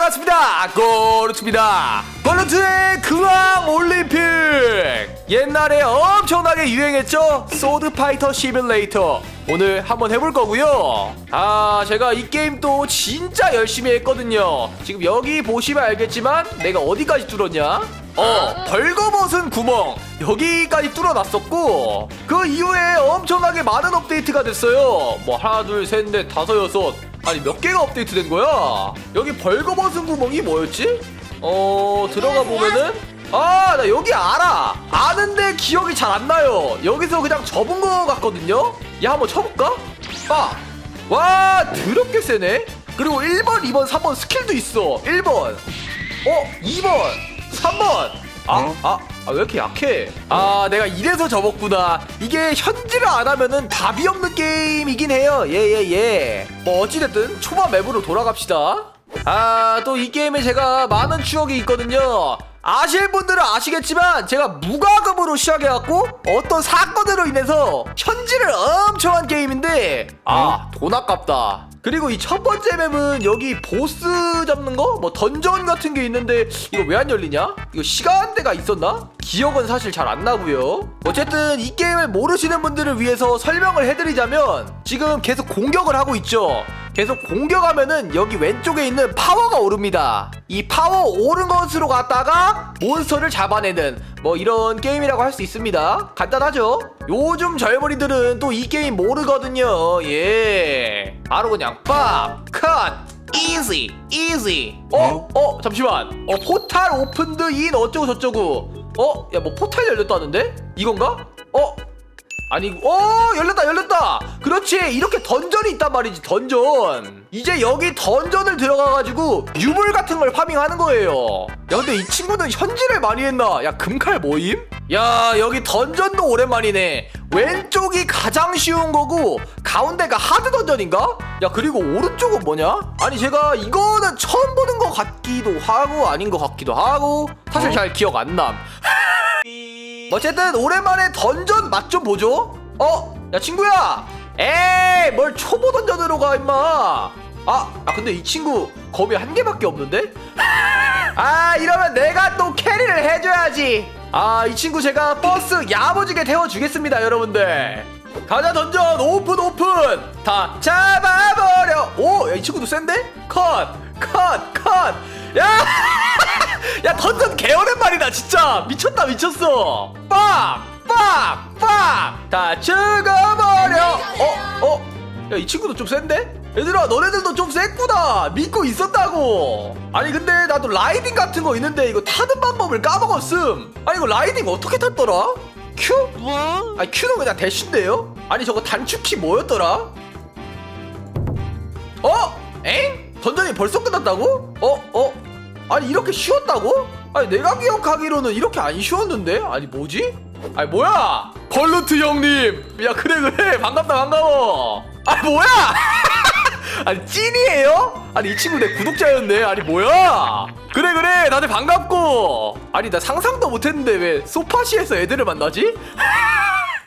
반갑습니다. 꼬르츠입니다. 벌루트의 근황 올림픽. 옛날에 엄청나게 유행했죠? 소드 파이터 시뮬레이터. 오늘 한번 해볼 거고요. 아 제가 이 게임 또 진짜 열심히 했거든요. 지금 여기 보시면 알겠지만 내가 어디까지 뚫었냐? 어 벌거벗은 구멍. 여기까지 뚫어놨었고 그 이후에 엄청나게 많은 업데이트가 됐어요. 뭐 하나 둘 셋 넷 다섯 여섯 아니 몇 개가 업데이트된 거야? 여기 벌거벗은 구멍이 뭐였지? 어 들어가 보면은? 아 나 여기 알아. 아는데 기억이 잘 안 나요. 여기서 그냥 접은 거 같거든요? 야 한번 쳐볼까? 빠와 더럽게 세네. 그리고 1번 2번 3번 스킬도 있어. 1번. 어 2번 3번. 아, 아, 아, 왜 이렇게 약해? 아, 내가 이래서 접었구나. 이게 현질을 안 하면은 답이 없는 게임이긴 해요. 예, 예, 예. 뭐, 어찌됐든 초반 맵으로 돌아갑시다. 아, 또 이 게임에 제가 많은 추억이 있거든요. 아실 분들은 아시겠지만 제가 무과금으로 시작해갖고 어떤 사건으로 인해서 현질을 엄청 한 게임 인데 아, 돈 아깝다. 그리고 이 첫 번째 맵은 여기 보스 잡는 거? 뭐 던전 같은 게 있는데 이거 왜 안 열리냐? 이거 시간대가 있었나? 기억은 사실 잘 안 나고요. 어쨌든 이 게임을 모르시는 분들을 위해서 설명을 해드리자면 지금 계속 공격을 하고 있죠. 계속 공격하면은 여기 왼쪽에 있는 파워가 오릅니다. 이 파워 오른 것으로 갔다가 몬스터를 잡아내는 뭐 이런 게임이라고 할 수 있습니다. 간단하죠? 요즘 젊은이들은 또 이 게임 모르거든요. 예. 바로 그냥 빡, 컷, 이지, 이지. 어? 어? 잠시만. 어, 포탈 오픈드 인 어쩌고 저쩌고. 어? 야, 뭐 포탈 열렸다는데? 이건가? 어? 아니, 어, 열렸다, 열렸다. 그렇지, 이렇게 던전이 있단 말이지, 던전. 이제 여기 던전을 들어가가지고 유물 같은 걸 파밍하는 거예요. 야, 근데 이 친구는 현질을 많이 했나? 야, 금칼 모임? 야, 여기 던전도 오랜만이네. 왼쪽이 가장 쉬운 거고 가운데가 하드 던전인가? 야, 그리고 오른쪽은 뭐냐? 아니, 제가 이거는 처음 보는 것 같기도 하고 아닌 것 같기도 하고 사실 잘 기억 안 남. 어쨌든 오랜만에 던전 맛 좀 보죠. 어? 야 친구야. 에이 뭘 초보 던전으로 가 임마. 아, 아 근데 이 친구 검이 한 개밖에 없는데? 아 이러면 내가 또 캐리를 해줘야지. 아 이 친구 제가 버스 야무지게 태워주겠습니다 여러분들. 가자 던전 오픈 오픈 다 잡아버려. 오, 야, 이 친구도 센데? 컷, 컷, 컷. 야. 야 던전 개 오랜만이다 진짜 미쳤다 미쳤어 빡빡빡다 죽어버려 어? 어? 야 이 친구도 좀 센데? 얘들아 너네들도 좀 셌구나 믿고 있었다고 아니 근데 나도 라이딩 같은 거 있는데 이거 타는 방법을 까먹었음 아니 이거 라이딩 어떻게 탔더라? 큐? 아니 큐는 그냥 대쉬인데요? 아니 저거 단축키 뭐였더라? 어? 엥? 던전이 벌써 끝났다고? 어? 어? 아니 이렇게 쉬웠다고? 아니 내가 기억하기로는 이렇게 안 쉬웠는데? 아니 뭐지? 아니 뭐야? 벌루트 형님 야 그래 그래 반갑다 반가워 아니 뭐야? 아니 찐이에요? 아니 이 친구 내 구독자였네 아니 뭐야? 그래 그래 다들 반갑고 아니 나 상상도 못했는데 왜 소파시에서 애들을 만나지?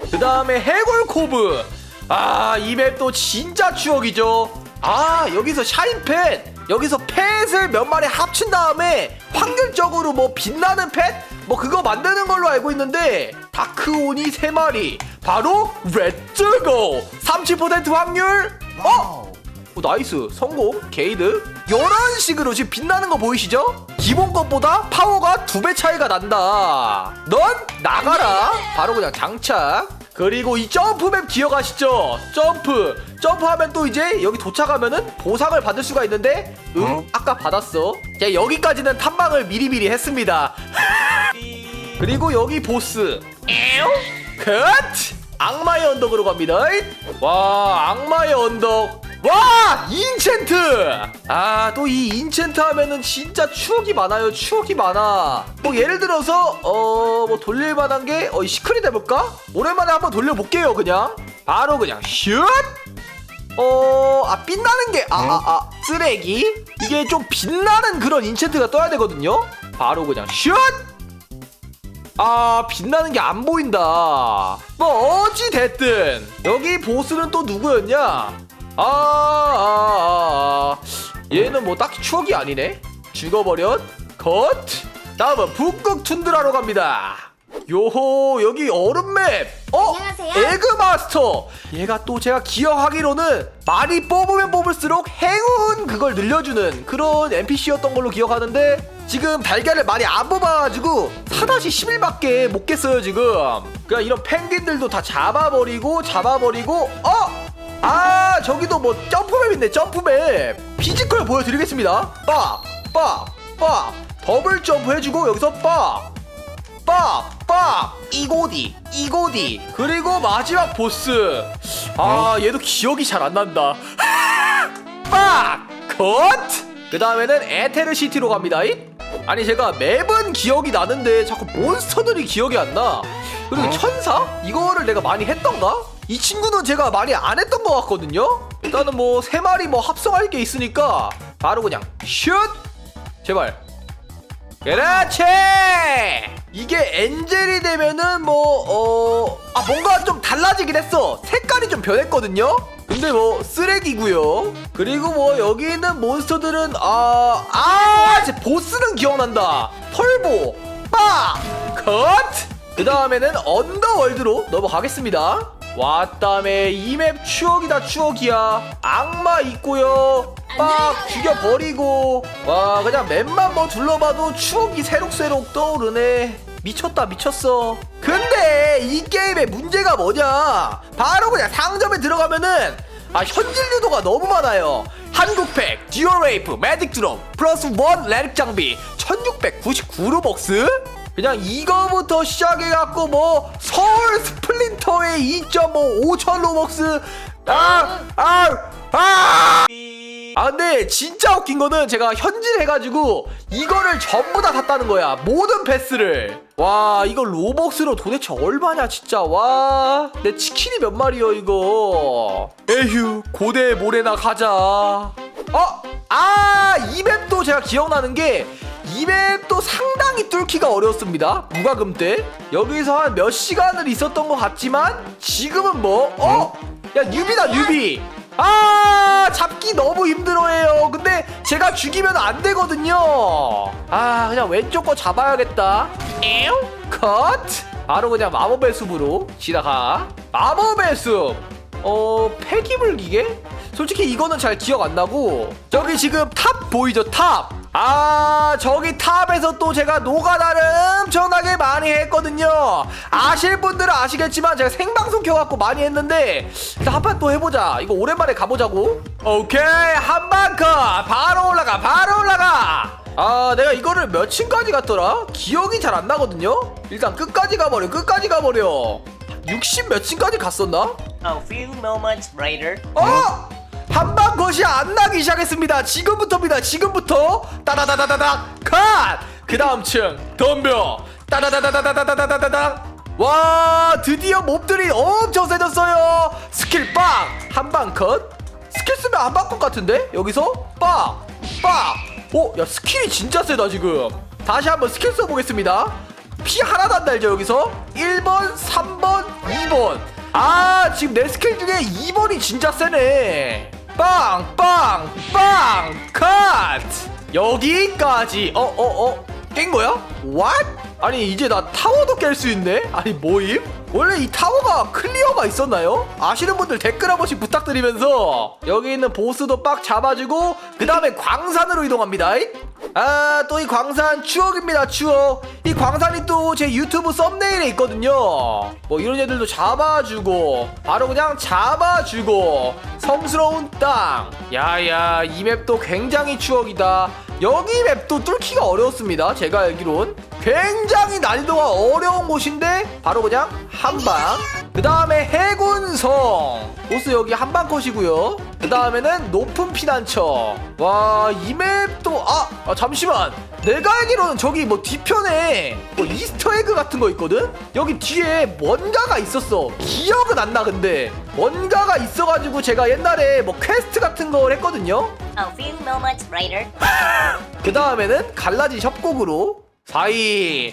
그 다음에 해골코브 아 이 맵도 진짜 추억이죠 아 여기서 샤인펫 여기서 펫을 몇 마리 합친 다음에 확률적으로 뭐 빛나는 펫? 뭐 그거 만드는 걸로 알고 있는데 다크오니 3마리. 바로 레츠고 30% 확률. 어? 오, 나이스. 성공. 게이드. 이런 식으로 지금 빛나는 거 보이시죠? 기본 것보다 파워가 두 배 차이가 난다. 넌 나가라. 바로 그냥 장착. 그리고 이 점프맵 기억하시죠? 점프 점프하면 또 이제 여기 도착하면은 보상을 받을 수가 있는데 응? 어? 아까 받았어. 자 여기까지는 탐방을 미리미리 했습니다. 그리고 여기 보스. 에어? 컷! 악마의 언덕으로 갑니다. 와 악마의 언덕. 와 인챈트! 아 또 이 인챈트 하면은 진짜 추억이 많아요. 추억이 많아. 뭐 예를 들어서 어 뭐 돌릴 만한 게어 시크릿 해볼까? 오랜만에 한번 돌려볼게요 그냥. 바로 그냥 슛 어, 아, 빛나는 게, 아, 아, 아, 쓰레기? 이게 좀 빛나는 그런 인챈트가 떠야 되거든요? 바로 그냥 슛! 아, 빛나는 게 안 보인다. 뭐, 어찌됐든. 여기 보스는 또 누구였냐? 아, 아, 아, 아. 얘는 뭐 딱히 추억이 아니네? 죽어버렸 컷 다음은 북극 툰드라로 갑니다 요호 여기 얼음맵. 어? 안녕하세요. 에그마스터. 얘가 또 제가 기억하기로는 많이 뽑으면 뽑을수록 행운 그걸 늘려주는 그런 NPC였던 걸로 기억하는데 지금 달걀을 많이 안 뽑아가지고 4-11밖에 못 깼어요 지금. 그냥 이런 펭귄들도 다 잡아버리고 잡아버리고 어? 아 저기도 뭐 점프맵 있네 점프맵. 피지컬 보여드리겠습니다. 빡 빡 빡. 더블 점프 해주고 여기서 빡 빡 빡 이고디 이고디. 그리고 마지막 보스. 아 얘도 기억이 잘 안 난다. 빡 컷 그 다음에는 에테르 시티로 갑니다. 잇. 아니 제가 맵은 기억이 나는데 자꾸 몬스터들이 기억이 안 나. 그리고 천사? 이거를 내가 많이 했던가? 이 친구는 제가 많이 안 했던 것 같거든요? 일단은 뭐 세 마리 뭐 합성할 게 있으니까 바로 그냥 슛! 제발. 그렇지! 이게 엔젤이 되면은 뭐, 어, 아, 뭔가 좀 달라지긴 했어. 색깔이 좀 변했거든요? 근데 뭐, 쓰레기고요 그리고 뭐, 여기 있는 몬스터들은, 아, 아, 제 보스는 기억난다. 털보, 빠, 컷! 그 다음에는 언더월드로 넘어가겠습니다. 왔다매 이 맵 추억이다 추억이야. 악마 있고요. 빡 죽여버리고. 와 그냥 맵만 뭐 둘러봐도 추억이 새록새록 떠오르네. 미쳤다 미쳤어. 근데 이 게임의 문제가 뭐냐? 바로 그냥 상점에 들어가면은 아 현질 유도가 너무 많아요. 한국팩 듀얼웨이프 매직 드럼 플러스 원 레릭 장비 1699로벅스 그냥 이거부터 시작해갖고 뭐 서울 스플린터의 2.5 5천 로벅스. 아, 아아 아 아 근데 진짜 웃긴 거는 제가 현질 해가지고 이거를 전부 다 샀다는 거야. 모든 패스를. 와 이거 로벅스로 도대체 얼마냐 진짜. 와 내 치킨이 몇 마리여 이거? 에휴 고대 모래나 가자. 어? 어아이 맵도 제가 기억나는 게 이 맵도 상당히 뚫기가 어려웠습니다. 무과금 때 여기서 한 몇 시간을 있었던 것 같지만 지금은 뭐 어? 야 뉴비다 뉴비. 아 잡기 너무 힘들어해요. 근데 제가 죽이면 안 되거든요. 아 그냥 왼쪽 거 잡아야겠다. 에우 컷. 바로 그냥 마법의 숲으로 지나가 마법의 숲 어 폐기물 기계? 솔직히 이거는 잘 기억 안 나고. 저기 지금 탑 보이죠 탑 아 저기 탑에서 또 제가 노가다를 엄청나게 많이 했거든요. 아실 분들은 아시겠지만 제가 생방송 켜갖고 많이 했는데 일단 한판 또 해보자. 이거 오랜만에 가보자고. 오케이 한방컷. 바로 올라가 바로 올라가. 아 내가 이거를 몇 층까지 갔더라? 기억이 잘 안 나거든요? 일단 끝까지 가버려 끝까지 가버려. 60 몇 층까지 갔었나? A few moments later. 어! 것이 안 나기 시작했습니다. 지금부터입니다. 지금부터 따다다다다닥 컷. 그 다음 층 덤벼 따다다다다다다다다닥 와 드디어 몹들이 엄청 세졌어요. 스킬 빵 한 방 컷. 스킬 쓰면 한방 컷 같은데 여기서 빵 빵. 오, 야 스킬이 진짜 세다 지금. 다시 한번 스킬 써보겠습니다. 피 하나도 안 달죠 여기서 1번 3번 2번 아 지금 내 스킬 중에 2번이 진짜 세네 빵빵빵 컷 여기까지 어 어 어 깬 거야? What? 아니 이제 나 타워도 깰 수 있네? 아니 뭐임? 원래 이 타워가 클리어가 있었나요? 아시는 분들 댓글 한 번씩 부탁드리면서 여기 있는 보스도 빡 잡아주고 그 다음에 광산으로 이동합니다 아 또 이 광산 추억입니다 추억. 이 광산이 또 제 유튜브 썸네일에 있거든요. 뭐 이런 애들도 잡아주고 바로 그냥 잡아주고. 성스러운 땅. 야야 이 맵도 굉장히 추억이다. 여기 맵도 뚫기가 어려웠습니다 제가 알기론. 굉장히 난이도가 어려운 곳인데 바로 그냥 한 방 그 다음에 해군성. 보스 여기 한방 컷이고요. 그 다음에는 높은 피난처. 와 이 맵도 아, 아 잠시만. 내가 알기로는 저기 뭐 뒤편에 뭐 이스터에그 같은 거 있거든? 여기 뒤에 뭔가가 있었어. 기억은 안 나 근데. 뭔가가 있어가지고 제가 옛날에 뭐 퀘스트 같은 걸 했거든요. A few moments later. 그 다음에는 갈라진 협곡으로. 4위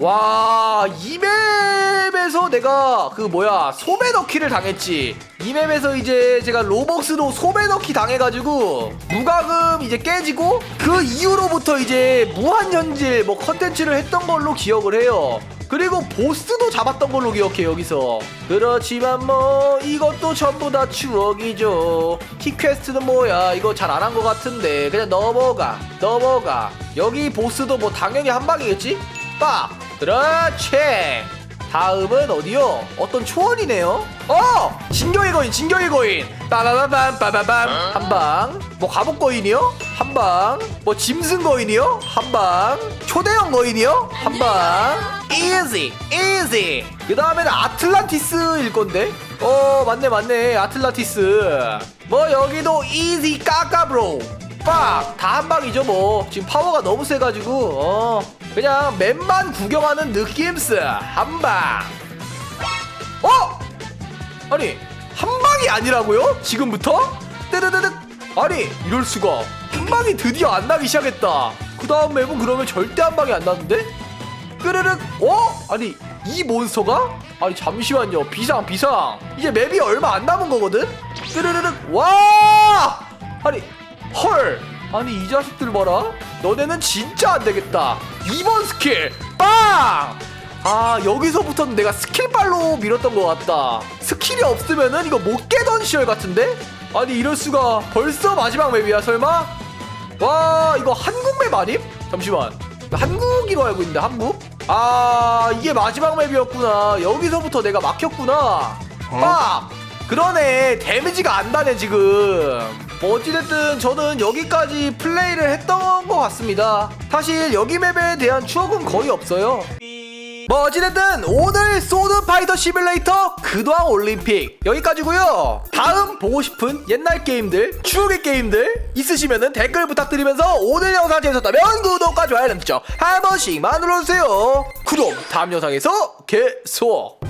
와, 이 맵에서 내가 그 뭐야, 소매 넣기를 당했지. 이 맵에서 이제 제가 로벅스로 소매 넣기 당해가지고 무과금 이제 깨지고 그 이후로부터 이제 무한현질 뭐 컨텐츠를 했던 걸로 기억을 해요. 그리고 보스도 잡았던 걸로 기억해 여기서. 그렇지만 뭐 이것도 전부 다 추억이죠. 키퀘스트는 뭐야 이거 잘 안 한 것 같은데. 그냥 넘어가 넘어가. 여기 보스도 뭐 당연히 한 방이겠지? 빡 그렇지. 다음은 어디요? 어떤 초원이네요. 어! 진격의 거인 진격의 거인. 빠바바밤 빠바밤. 한방뭐 갑옷 거인이요? 한방 뭐 짐승 거인이요? 한방. 초대형 거인이요? 한방. Easy easy. 그 다음에는 아틀란티스일 건데? 어 맞네 맞네. 아틀란티스. 뭐 여기도 easy 까까브로 빡 다 한 방이죠 뭐. 지금 파워가 너무 세가지고 어. 그냥 맵만 구경하는 느낌스. 한방. 어? 아니 한 방이 아니라고요? 지금부터? 뜨르르륵. 아니 이럴 수가. 한 방이 드디어 안 나기 시작했다. 그 다음 맵은 그러면 절대 한 방이 안 나는데? 끄르륵. 어? 아니 이 몬스터가? 아니 잠시만요. 비상 비상. 이제 맵이 얼마 안 남은 거거든? 끄르르륵. 와! 아니 헐 아니 이 자식들 봐라 너네는 진짜 안 되겠다 2번 스킬 빵! 아 여기서부터는 내가 스킬발로 밀었던 것 같다 스킬이 없으면은 이거 못 깨던 시절 같은데? 아니 이럴 수가 벌써 마지막 맵이야 설마? 와 이거 한국 맵 아님? 잠시만 한국이로 알고 있는데 한국? 아 이게 마지막 맵이었구나 여기서부터 내가 막혔구나 빡! 그러네 데미지가 안 나네 지금 뭐 어찌됐든 저는 여기까지 플레이를 했던 것 같습니다. 사실 여기 맵에 대한 추억은 거의 없어요. 뭐 어찌됐든 오늘 소드 파이터 시뮬레이터 그도왕 올림픽. 여기까지고요. 다음 보고 싶은 옛날 게임들 추억의 게임들 있으시면은 댓글 부탁드리면서 오늘 영상 재밌었다면 구독과 좋아요 설정 한 번씩만 눌러주세요. 그럼 다음 영상에서 계속